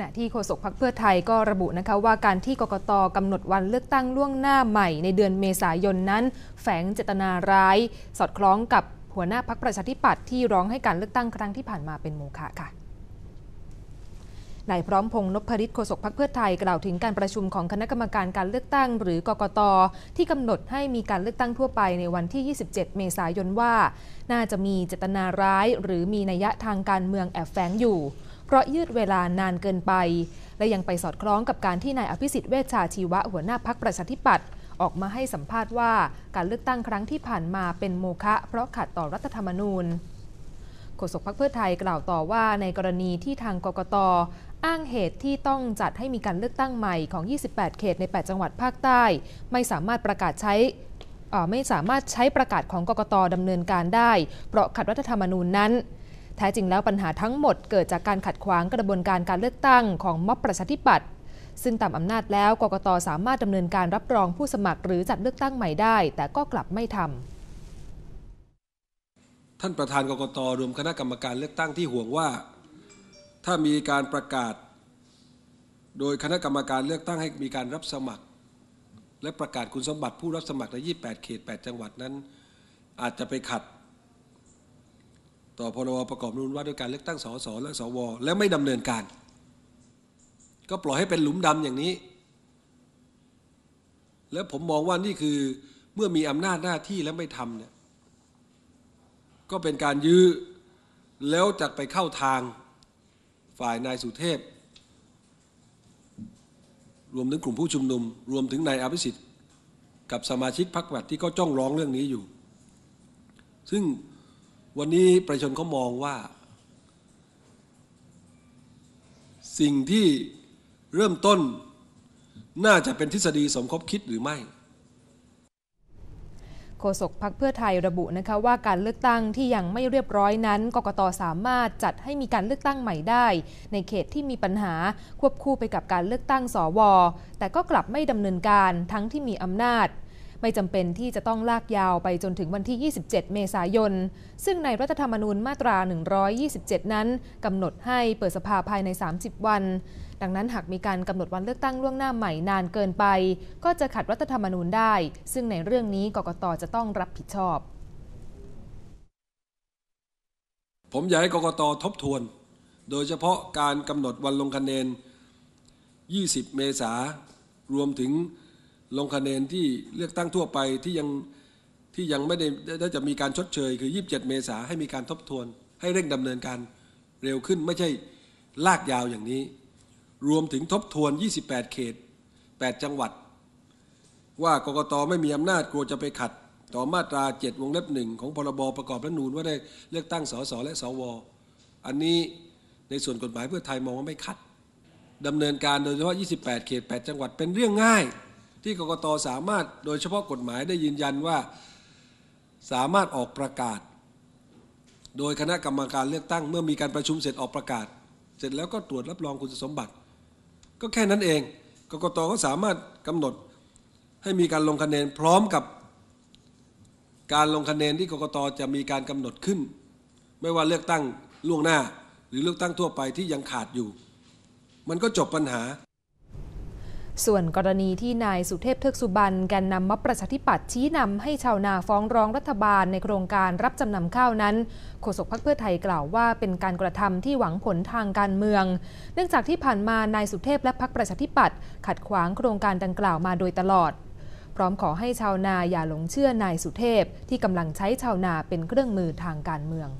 ณะที่โฆษกพรรคเพื่อไทยก็ระบุนะคะว่าการที่กกตกำหนดวันเลือกตั้งล่วงหน้าใหม่ในเดือนเมษายนนั้น แฝงเจตนาร้าย สอดคล้องกับหัวหน้าพักประชาธิปัตย์ที่ร้องให้การเลือกตั้งครั้งที่ผ่านมาเป็นโมฆะค่ะนายพร้อมพงษ์นพริตโฆษกพรรคเพื่อไทยกล่าวถึงการประชุมของคณะกรรมการการเลือกตั้ง หรือกกต ที่กำหนดให้มีการเลือกตั้งทั่วไปในวันที่ 27 เมษายนว่า น่าจะมีเจตนาร้าย หรือมีนัยยะทางการเมืองแอบแฝงอยู่ เพราะยืดเวลานานเกินไป และยังไปสอดคล้องกับการที่นายอภิสิทธิ์เวชชาชีวะหัวหน้าพักประชาธิปัตย์ออกมาให้สัมภาษณ์ว่าการเลือกตั้งครั้งที่ผ่านมาเป็นโมฆะเพราะขัดต่อรัฐธรรมนูญโฆษกพรรคเพื่อไทยกล่าวต่อว่าในกรณีที่ทางกกตอ้างเหตุที่ต้องจัดให้มีการเลือกตั้งใหม่ของ 28 เขตใน 8 จังหวัดภาคใต้ ไม่สามารถประกาศใช้ไม่สามารถใช้ประกาศของกกตดำเนินการได้ เพราะขัดรัฐธรรมนูญนั้น แท้จริงแล้วปัญหาทั้งหมดเกิดจากการขัดขวางกระบวนการการเลือกตั้งของม็อบประชาธิปัตย์ซึ่งตามอำนาจแล้วกกตสามารถดำเนินการรับรองผู้สมัครหรือจัดเลือกตั้งใหม่ได้ แต่ก็กลับไม่ทำท่านประธานกกตรวมคณะกรรมการเลือกตั้งที่ห่วงว่า ถ้ามีการประกาศ โดยคณะกรรมการเลือกตั้งให้มีการรับสมัคร และประกาศคุณสมบัติผู้รับสมัครใน 28 เขต 8 จังหวัดนั้น อาจจะไปขัด ต่อพรบประกอบนูนว่าด้วยการเลือกตั้งสสและสวและไม่ดำเนินการ ก็ปล่อยให้เป็นหลุมดำอย่างนี้ แล้วผมมองว่านี่คือเมื่อมีอำนาจหน้าที่แล้วไม่ทำเนี่ยก็เป็นการยื้อแล้วจะไปเข้าทางฝ่ายนายสุเทพ รวมถึงกลุ่มผู้ชุมนุม รวมถึงนายอภิสิทธิ์ กับสมาชิกพรรคบัตรที่เขาจ้องร้องเรื่องนี้อยู่ ซึ่ง วันนี้ประชาชนเขามองว่า สิ่งที่เริ่มต้นน่าจะเป็นทฤษฎีสมคบคิดหรือไม่โฆษกพักเพื่อไทยระบุนะคะว่าการเลือกตั้งที่ยังไม่เรียบร้อยนั้น กกตสามารถจัดให้มีการเลือกตั้งใหม่ได้ ในเขตที่มีปัญหาควบคู่ไปกับการเลือกตั้งสวแต่ก็กลับไม่ดำเนินการทั้งที่มีอำนาจ ไม่จำเป็นที่จะต้องลากยาวไปจนถึงวันที่ 27 เมษายน ซึ่งในรัฐธรรมนูญมาตรา 127 นั้นกำหนดให้เปิดสภาภายใน 30 วัน ดังนั้นหากมีการกำหนดวันเลือกตั้งล่วงหน้าใหม่นานเกินไป ก็จะขัดรัฐธรรมนูญได้ ซึ่งในเรื่องนี้กกตจะต้องรับผิดชอบ ผมอยากให้กกตทบทวน โดยเฉพาะการกำหนดวันลงคะแนน 20 เมษารวมถึง ลงคะแนนที่เลือกตั้งทั่วไปที่ยังที่ยังไม่ได้ได้จะมีการชดเชย คือ 27 เมษาให้มีการทบทวน ให้เร่งดำเนินการเร็วขึ้นไม่ใช่ลากยาวอย่างนี้ รวมถึงทบทวน 28 เขต 8 จังหวัด ว่ากกตไม่มีอำนาจกลัวจะไปขัด ต่อมาตรา 7 วงเล็บหนึ่งของพรบประกอบรัฐนูนว่าได้เลือกตั้งสสและสวอันนี้ในส่วนกฎหมายเพื่อไทยมองว่าไม่ขัดดำเนินการโดยเฉพาะ 28 เขต 8 จังหวัดเป็นเรื่องง่าย ที่กกตสามารถโดยเฉพาะกฎหมายได้ยืนยันว่า สามารถออกประกาศ โดยคณะกรรมการเลือกตั้ง เมื่อมีการประชุมเสร็จออกประกาศ เสร็จแล้วก็ตรวจรับรองคุณสมบัติ ก็แค่นั้นเองกกตก็สามารถกำหนดให้มีการลงคะแนนพร้อมกับการลงคะแนนที่กกตจะมีการกำหนดขึ้น ไม่ว่าเลือกตั้งล่วงหน้า หรือเลือกตั้งทั่วไปที่ยังขาดอยู่ มันก็จบปัญหา ส่วนกรณีที่นายสุเทพเทือกสุบรรณแกนนำมัประชาธิปัตย์ชี้นำให้ชาวนาฟ้องร้องรัฐบาลในโครงการรับจำนำข้าวนั้นโฆษกพรรคเพื่อไทยกล่าวว่าเป็นการกระทำที่หวังผลทางการเมือง เนื่องจากที่ผ่านมานายสุเทพและพรรคประชาธิปัตย์ขัดขวางโครงการดังกล่าวมาโดยตลอด พร้อมขอให้ชาวนาอย่าหลงเชื่อนายสุเทพที่กำลังใช้ชาวนาเป็นเครื่องมือทางการเมือง